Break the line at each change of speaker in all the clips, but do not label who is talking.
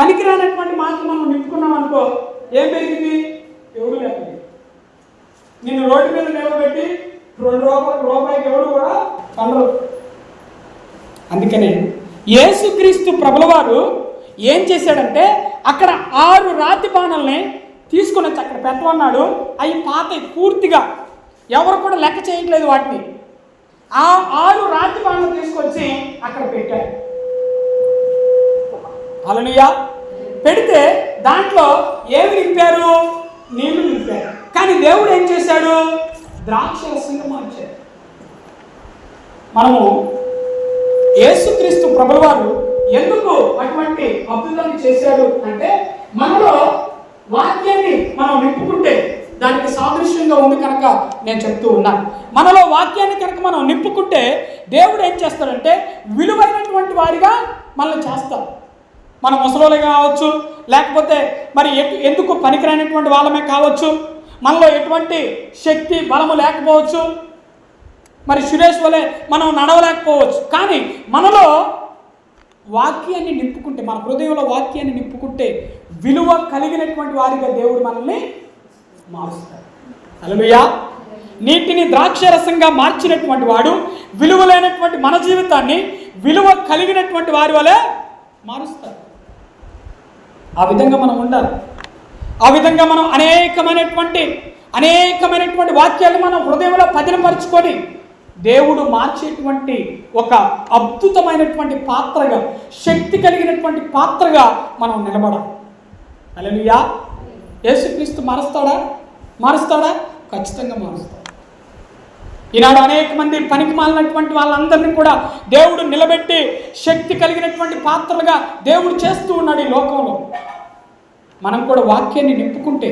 పనికిరానటువంటి మాటలు మనం నింపుకున్నాం అనుకో ఏం పెరిగింది? ఎవడు లేకపోతే. నిన్ను రోడ్డు మీద నిలబెట్టి రెండు రూపాయలు రూపాయికి ఎవడు కూడా పండరు. అందుకనే యేసుక్రీస్తు ప్రభులవారు ఏం చేశాడంటే అక్కడ ఆరు రాతి బాణల్ని తీసుకుని వచ్చి అక్కడ పెట్టమన్నాడు. అవి పాత పూర్తిగా. ఎవరు కూడా లెక్క చేయట్లేదు వాటిని. ఆ ఆరు రాతి బాణలు తీసుకొచ్చి అక్కడ పెట్టాడు అలనియా పెడితే దాంట్లో ఏమి నింపారు? నీళ్ళు నింపారు. కానీ దేవుడు ఏం చేశాడు? ద్రాక్ష రసంగా మార్చాడు. మనము యేసుక్రీస్తు ప్రభువారు ఎందుకు అటువంటి అద్భుతాన్ని చేశాడు అంటే మనలో వాక్యాన్ని మనం నింపుకుంటే దానికి సాదృశ్యంగా ఉంది కనుక నేను చెప్తూ ఉన్నాను. మనలో వాక్యాన్ని కనుక మనం నింపుకుంటే దేవుడు ఏం చేస్తాడంటే విలువైనటువంటి వారిగా మనల్ని చేస్తాడు. మన ముసలోళ్ళే కావచ్చు లేకపోతే మరి ఎందుకు పనికిరానటువంటి వాళ్ళమే కావచ్చు మనలో ఎటువంటి శక్తి బలము లేకపోవచ్చు మరి సురేష్ వలె మనం నడవలేకపోవచ్చు. కానీ మనలో వాక్యాన్ని నింపుకుంటే మన హృదయంలో వాక్యాన్ని నింపుకుంటే విలువ కలిగినటువంటి వారిగా దేవుడు మనల్ని మారుస్తాడు. అలలుయా నీటిని ద్రాక్షరసంగా మార్చినటువంటి వాడు విలువ లేనటువంటి మన జీవితాన్ని విలువ కలిగినటువంటి వారి వలె మారుస్తాడు. ఆ విధంగా మనం ఉండాలి. ఆ విధంగా మనం అనేకమైనటువంటి అనేకమైనటువంటి వాక్యాలు మనం హృదయంలో పదిలపరుచుకొని దేవుడు మార్చేటువంటి ఒక అద్భుతమైనటువంటి పాత్రగా శక్తి కలిగినటువంటి పాత్రగా మనం నిలబడాలి. అలలుయా యేసుక్రీస్తు మారుస్తాడా? మారుస్తాడా? ఖచ్చితంగా మారుస్తాడు. ఈనాడు అనేక మంది పనికి మాలినటువంటి వాళ్ళందరినీ కూడా దేవుడు నిలబెట్టి శక్తి కలిగినటువంటి పాత్రలుగా దేవుడు చేస్తూ ఉన్నాడు ఈ లోకంలో. మనం కూడా వాక్యాన్ని నింపుకుంటే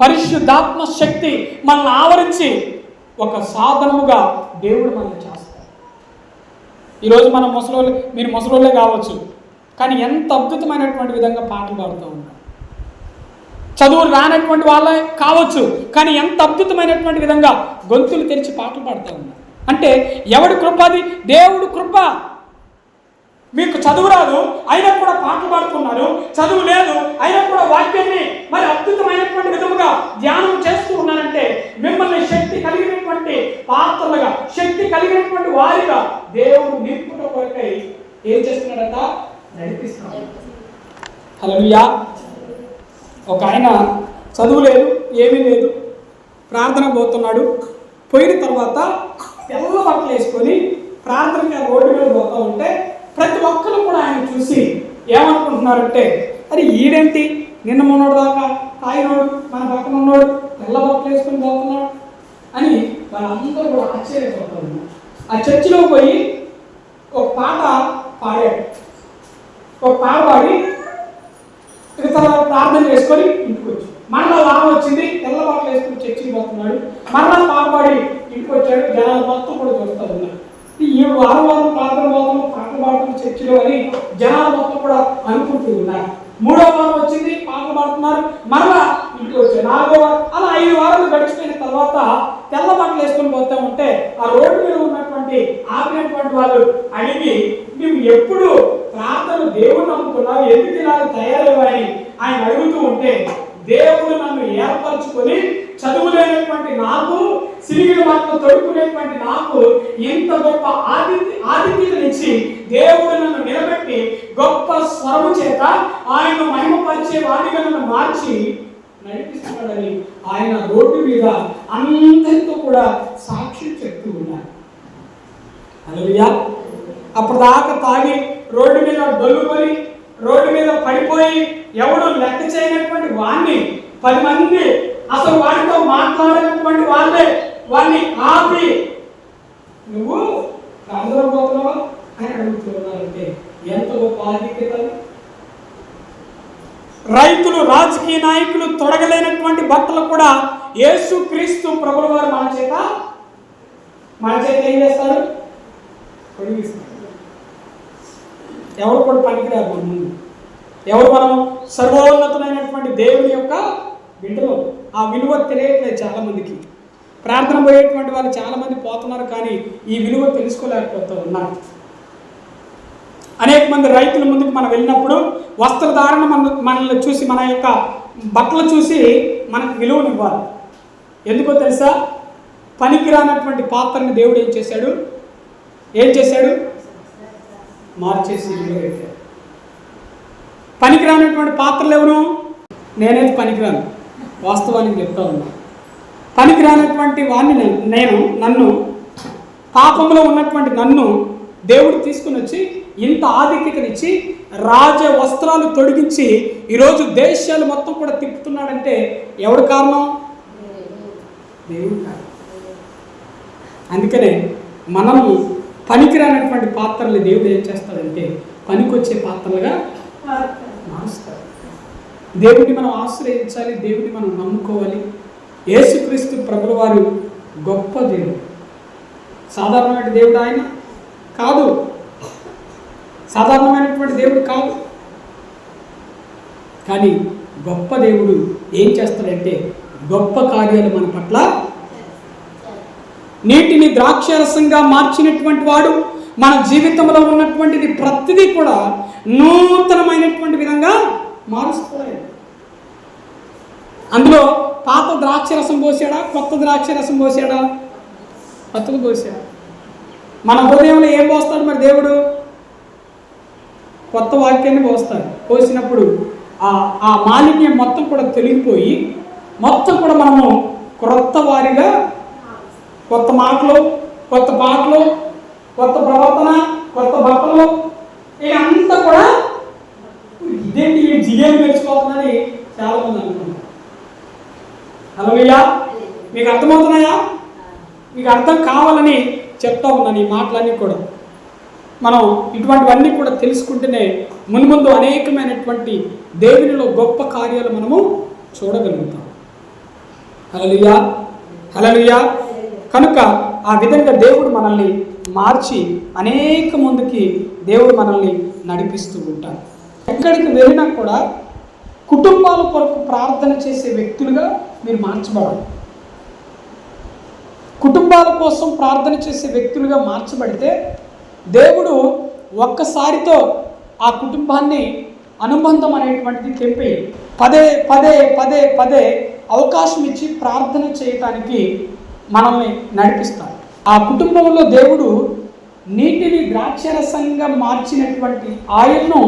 పరిశుద్ధాత్మ శక్తి మనల్ని ఆవరించి ఒక సాధనముగా దేవుడు మనల్ని చేస్తాడు. ఈరోజు మనం ముసలోళ్ళు మీరు ముసలోళ్ళే కావచ్చు కానీ ఎంత అద్భుతమైనటువంటి విధంగా పాటలు పాడుతూ ఉన్నారు. చదువులు రానటువంటి వాళ్ళే కావచ్చు కానీ ఎంత అద్భుతమైనటువంటి విధంగా గొంతులు తెరిచి పాటలు పాడుతూ ఉన్నారు. అంటే ఎవడి కృప అది? దేవుడు కృప. మీకు చదువు రాదు అయినా కూడా పాటలు పాడుతున్నారు చదువు లేదు అయినా కూడా వాక్యాన్ని మరి అద్భుతమైనటువంటి విధముగా ధ్యానం చేస్తూ ఉన్నారంటే మిమ్మల్ని శక్తి కలిగినటువంటి పాత్రలుగా శక్తి కలిగినటువంటి వారిగా దేవుడు నింపుట కొరకై ఏం చేస్తున్నాడట? నడిపిస్తున్నాడు. హలోయా ఒక ఆయన చదువు లేదు ఏమీ లేదు ప్రార్థన పోతున్నాడు. పోయిన తర్వాత తెల్ల బట్టలు వేసుకొని ప్రార్థన మీద రోడ్డు మీద పోతూ ఉంటే ప్రతి ఒక్కరు కూడా ఆయన చూసి ఏమనుకుంటున్నారంటే అరే ఈడేంటి? నిన్న మొన్నోడు దాకా తాయినోడు మన పక్కన ఉన్నాడు తెల్ల బట్టలు వేసుకొని పోతున్నాడు అని వాళ్ళందరూ కూడా ఆశ్చర్యపోతారు ఆ చర్చిలో పోయి ఒక పాట పాడాడు ఒక పాట పాడి తర్వాత ప్రార్థన చేసుకొని ఇంటికి వచ్చి మరలా వారం వచ్చింది తెల్ల బాటలు వేసుకుని చర్చికి పోతున్నాడు. మరలా పాటపాడి ఇంటికి వచ్చాడు జనాలు మొత్తం కూడా చూస్తూ ఉన్నారు. ఈ వారం వారం ప్రార్థన వారం పాట పాడటం చర్చిలో అని జనాలు మొత్తం కూడా అనుకుంటూ ఉన్నారు. మూడో వారం వచ్చింది పాటలు పాడుతున్నారు. మరలా ఇంటికి వచ్చాడు నాలుగో వారం అలా ఐదు వారాలు గడిచిపోయిన తర్వాత తెల్ల బట్టలు వేసుకొని పోతా ఉంటే ఆ రోడ్డు మీద ఉన్నటువంటి ఆపినటువంటి వాళ్ళు అడిగి మేము ఎప్పుడు ప్రార్థన దేవుడు నమ్ముకున్నావు ఎందుకు ఇలా తయారయ్యావని ఆయన అడుగుతూ ఉంటే దేవుడు నన్ను ఏర్పరచుకొని చదువు లేనటువంటి నాకు సిరిగిన మాత్రం తొడుకునేటువంటి నాకు ఇంత గొప్ప ఆదిత్య ఆదిత్యతనిచ్చి దేవుడు నన్ను నిలబెట్టి గొప్ప స్వరము చేత ఆయన మహిమపరిచే వాడిగా నన్ను మార్చి నడిపిస్తున్నాడని ఆయన రోడ్డు మీద అందరితో కూడా సాక్షి చెప్తూ ఉన్నారు అప్పుడు దాకా తాగి రోడ్డు మీద దొల్లుకొని రోడ్డు మీద పడిపోయి ఎవడు లెక్క చేయనటువంటి వాణ్ణి పది మంది అసలు వాడితో మాట్లాడినటువంటి వాళ్ళే వాడిని ఆపి నువ్వు అందరూ పోతున్నావా? అని అడుగుతున్నారంటే ఎంత గొప్ప ఆధిక్యత రైతులు రాజకీయ నాయకులు తొడగలేనటువంటి భక్తులు కూడా యేసు క్రీస్తు ప్రభుల వారు మన చేత మన చేత ఏం చేస్తారు? పొడిగిస్తారు ఎవరు కూడా పనికిరారు మన ముందు. ఎవరు మనం సర్వోన్నతమైనటువంటి దేవుని యొక్క విలువ ఆ విలువ తెలియట్లేదు చాలామందికి. ప్రార్థన పోయేటువంటి వాళ్ళు చాలామంది పోతున్నారు కానీ ఈ విలువ తెలుసుకోలేకపోతూ ఉన్నారు. అనేక మంది రైతుల ముందుకు మనం వెళ్ళినప్పుడు వస్త్రధారణ మన మనల్ని చూసి మన యొక్క బట్టలు చూసి మనకు విలువనివ్వాలి ఎందుకో తెలుసా? పనికిరానటువంటి పాత్రని దేవుడు ఏం చేశాడు? ఏం చేశాడు? మార్చేసి విలువ పనికిరానటువంటి పాత్రలు ఎవరు? నేనైతే పనికిరాను. వాస్తవానికి చెప్తా ఉన్నా. పనికిరానటువంటి వాడిని నేను నేను నన్ను పాపంలో ఉన్నటువంటి నన్ను దేవుడు తీసుకుని వచ్చి ఇంత ఆధిక్యతనిచ్చి రాజ వస్త్రాలు తొడిగించి ఈరోజు దేశాలు మొత్తం కూడా తిప్పుతున్నాడంటే ఎవడు కారణం? దేవుడు కారణం. అందుకనే మనము పనికిరానటువంటి పాత్రలు దేవుడు ఏం చేస్తాడంటే పనికొచ్చే పాత్రలుగా మారుస్తాడు. దేవుడిని మనం ఆశ్రయించాలి దేవుడిని మనం నమ్ముకోవాలి. యేసుక్రీస్తు ప్రభుల వారు గొప్ప దేవుడు. సాధారణమైన దేవుడు ఆయన కాదు. సాధారణమైనటువంటి దేవుడు కాదు. కానీ గొప్ప దేవుడు ఏం చేస్తాడంటే గొప్ప కార్యాలు మన పట్ల నీటిని ద్రాక్షరసంగా మార్చినటువంటి వాడు మన జీవితంలో ఉన్నటువంటిది ప్రతిదీ కూడా నూతనమైనటువంటి విధంగా మారుస్తాడు. అందులో పాత ద్రాక్షరసం పోసాడా? కొత్త ద్రాక్షరసం పోసాడా? కొత్తగా పోసాడా. మన హృదయంలో ఏం పోస్తాడు మరి దేవుడు? కొత్త వాక్యాన్ని పోస్తాడు. పోసినప్పుడు ఆ ఆ మాలిన్యం మొత్తం కూడా తొలగిపోయి మొత్తం కూడా మనము క్రొత్త వారిగా కొత్త మాటలు కొత్త పాటలు కొత్త ప్రవర్తన కొత్త బట్టలు ఇదంతా కూడా ఇదేంటి ఈ జిగేలు మెచ్చిపోతుందని చాలా మంది అనుకుంటున్నారు. హలోయ్యా మీకు అర్థమవుతున్నాయా? మీకు అర్థం కావాలని చెప్తా ఉన్నాను ఈ మాటలన్నీ కూడా. మనం ఇటువంటివన్నీ కూడా తెలుసుకుంటేనే మున్ముందు అనేకమైనటువంటి దేవునిలో గొప్ప కార్యాలు మనము చూడగలుగుతాం. హలలుయా హలలుయా కనుక ఆ విధంగా దేవుడు మనల్ని మార్చి అనేక ముందుకి దేవుడు మనల్ని నడిపిస్తూ ఉంటారు ఎక్కడికి వెళ్ళినా కూడా కుటుంబాల కొరకు ప్రార్థన చేసే వ్యక్తులుగా మీరు మార్చబడాలి కుటుంబాల కోసం ప్రార్థన చేసే వ్యక్తులుగా మార్చబడితే దేవుడు ఒక్కసారితో ఆ కుటుంబాన్ని అనుబంధం అనేటువంటిది తెంపి పదే పదే పదే పదే అవకాశం ఇచ్చి ప్రార్థన చేయటానికి మనల్ని నడిపిస్తాడు. ఆ కుటుంబంలో దేవుడు నీటిని ద్రాక్షరసంగా మార్చినటువంటి ఆయన్ను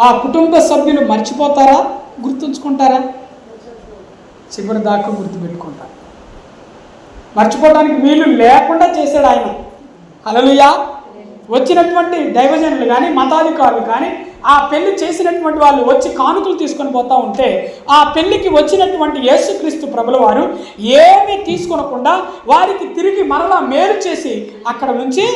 ఆ కుటుంబ సభ్యులు మర్చిపోతారా? గుర్తుంచుకుంటారా? చివరి దాకా గుర్తుపెట్టుకుంటారు మర్చిపోవడానికి వీలు లేకుండా చేశాడు ఆయన. అలలుయా వచ్చినటువంటి దైవజనులు కానీ మతాధికారులు కానీ ఆ పెళ్ళి చేసినటువంటి వాళ్ళు వచ్చి కానుకలు తీసుకొని పోతా ఉంటే ఆ పెళ్ళికి వచ్చినటువంటి యేసుక్రీస్తు ప్రభుల వారు ఏమీ తీసుకొనకుండా వారికి తిరిగి మరలా మేలు చేసి అక్కడ నుంచి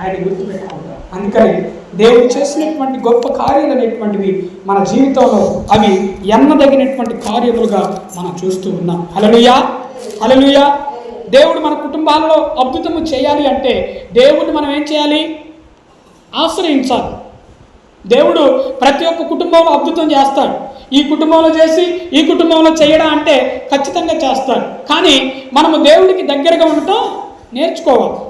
ఆయన గుర్తుపెట్టుకుంటారు. అందుకని దేవుడు చేసినటువంటి గొప్ప కార్యాలు అనేటువంటివి మన జీవితంలో అవి ఎన్నదగినటువంటి కార్యములుగా మనం చూస్తూ ఉన్నాం. హలలుయా హలలుయా దేవుడు మన కుటుంబాలలో అద్భుతము చేయాలి అంటే దేవుడిని మనం ఏం చేయాలి? ఆశ్రయించాలి. దేవుడు ప్రతి ఒక్క కుటుంబంలో అద్భుతం చేస్తాడు. ఈ కుటుంబంలో చేసి ఈ కుటుంబంలో చేయడం అంటే ఖచ్చితంగా చేస్తాడు. కానీ మనము దేవుడికి దగ్గరగా ఉండటం నేర్చుకోవాలి.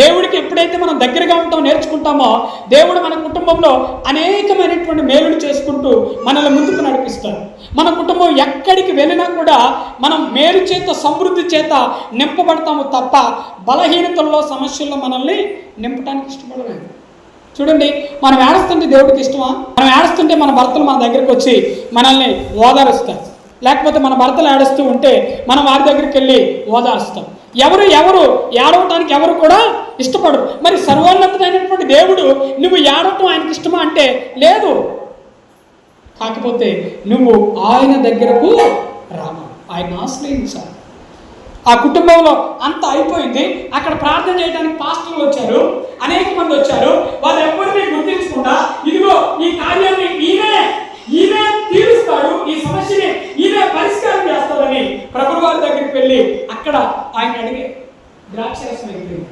దేవుడికి ఎప్పుడైతే మనం దగ్గరగా ఉంటామో నేర్చుకుంటామో దేవుడు మన కుటుంబంలో అనేకమైనటువంటి మేలులు చేసుకుంటూ మనల్ని ముందుకు నడిపిస్తాడు. మన కుటుంబం ఎక్కడికి వెళ్ళినా కూడా మనం మేలు చేత సమృద్ధి చేత నింపబడతాము తప్ప బలహీనతల్లో సమస్యల్లో మనల్ని నింపడానికి ఇష్టపడలేదు. చూడండి మనం ఏడుస్తుంటే దేవుడికి ఇష్టమా? మనం ఏడుస్తుంటే మన భర్తలు మన దగ్గరికి వచ్చి మనల్ని ఓదారుస్తారు. లేకపోతే మన భర్తలు ఏడుస్తూ ఉంటే మనం వారి దగ్గరికి వెళ్ళి ఓదారుస్తాం. ఎవరు ఎవరు ఏడవటానికి ఎవరు కూడా ఇష్టపడరు. మరి సర్వోన్నతమైనటువంటి దేవుడు నువ్వు ఏడవటం ఆయనకి ఇష్టమా అంటే లేదు. కాకపోతే నువ్వు ఆయన దగ్గరకు రామ. ఆయన ఆశ్రయించాలి. ఆ కుటుంబంలో అంత అయిపోయింది. అక్కడ ప్రార్థన చేయడానికి పాస్టర్లు వచ్చారు. అనేక మంది వచ్చారు. వాళ్ళు ఎవరిని గుర్తించకుండా ఇదిగో ఈ కార్యాన్ని ఈయనే ఈమె తీరుస్తాడు. ఈ సమస్యని ఈయనే పరిష్కారం చేస్తాడని ప్రభు వారి దగ్గరికి వెళ్ళి అక్కడ ఆయన అడిగే ద్రాక్షరసం అయిపోయింది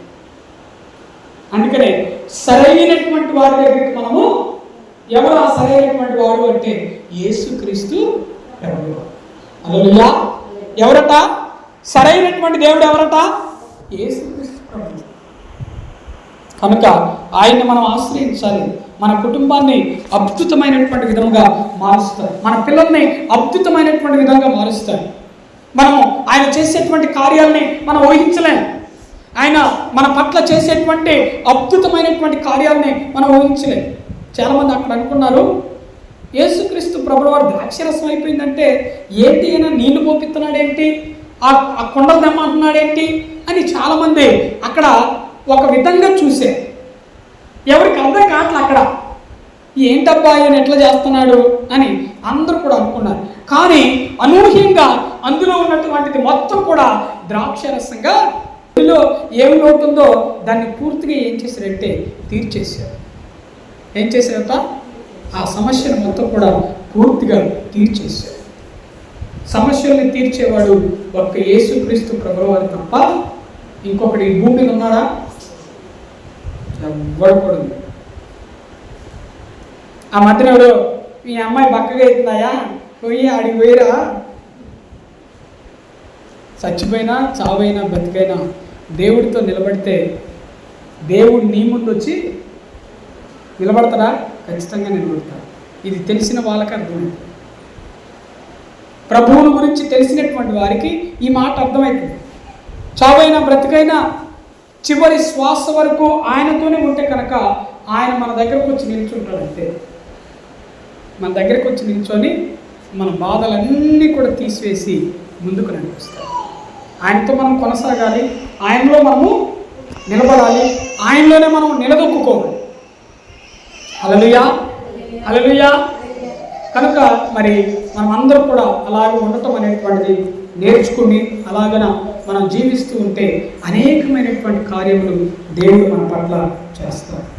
అందుకనే సరైనటువంటి వారి దగ్గరికి మనము ఎవరు ఆ సరైనటువంటి వాడు అంటే యేసుక్రీస్తు ప్రభువు. అలలుయా ఎవరట? సరైనటువంటి దేవుడు ఎవరట? యేసుక్రీస్తు కనుక ఆయన్ని మనం ఆశ్రయించాలి. మన కుటుంబాన్ని అద్భుతమైనటువంటి విధంగా మారుస్తారు మన పిల్లల్ని అద్భుతమైనటువంటి విధంగా మారుస్తారు మనము ఆయన చేసేటువంటి కార్యాలని మనం ఊహించలేం. ఆయన మన పట్ల చేసేటువంటి అద్భుతమైనటువంటి కార్యాలని మనం ఊహించలేం. చాలామంది అక్కడ అనుకున్నారు యేసుక్రీస్తు ప్రభుల వారు ద్రాక్షరసం అయిపోయిందంటే ఏంటి అయినా నీళ్ళు పోపిస్తున్నాడేంటి? ఆ ఆ కొండలు తెమ్మంటున్నాడేంటి అని చాలామంది అక్కడ ఒక విధంగా చూసే. ఎవరికి అర్థం కావట్లే అక్కడ. ఏంటబ్బా ఆయన ఎట్లా చేస్తున్నాడు అని అందరూ కూడా అనుకున్నారు. కానీ అనూహ్యంగా అందులో ఉన్నటువంటిది మొత్తం కూడా ద్రాక్షరసంగా ఇందులో ఏమి ఉంటుందో దాన్ని పూర్తిగా ఏం చేశారంటే తీర్చేశారు. ఏం చేశారట? ఆ సమస్యను మొత్తం కూడా పూర్తిగా తీర్చేశారు. సమస్యల్ని తీర్చేవాడు ఒక్క యేసుక్రీస్తు ప్రభువారు తప్ప ఇంకొకటి భూమి మీద ఉన్నాడా? ఎవ్వడు కూడా ఆ మధ్యన మీ అమ్మాయి బక్కగా అవుతుందాయా పోయి ఆడికి పోయిరా. చచ్చిపోయినా చావైనా బతికైనా దేవుడితో నిలబడితే దేవుడు నీ ముందు వచ్చి నిలబడతాడా? ఖచ్చితంగా నిలబడతాడు. ఇది తెలిసిన వాళ్ళకి అర్థమైంది. ప్రభువుని గురించి తెలిసినటువంటి వారికి ఈ మాట అర్థమవుతుంది చావైనా బ్రతికైనా చివరి శ్వాస వరకు ఆయనతోనే ఉంటే కనుక ఆయన మన దగ్గరకు వచ్చి నిల్చుంటాడంతే మన దగ్గరకు వచ్చి నిల్చొని మన బాధలన్నీ కూడా తీసివేసి ముందుకు నడిపిస్తాడు. ఆయనతో మనం కొనసాగాలి ఆయనలో మనము నిలబడాలి ఆయనలోనే మనం నిలదొక్కుకోవాలి. అలలుయా అలలుయా కనుక మరి మనం అందరం కూడా అలాగే ఉండటం అనేటువంటిది నేర్చుకుని అలాగన మనం జీవిస్తూ ఉంటే అనేకమైనటువంటి కార్యములు దేవుడు మన పట్ల చేస్తాడు.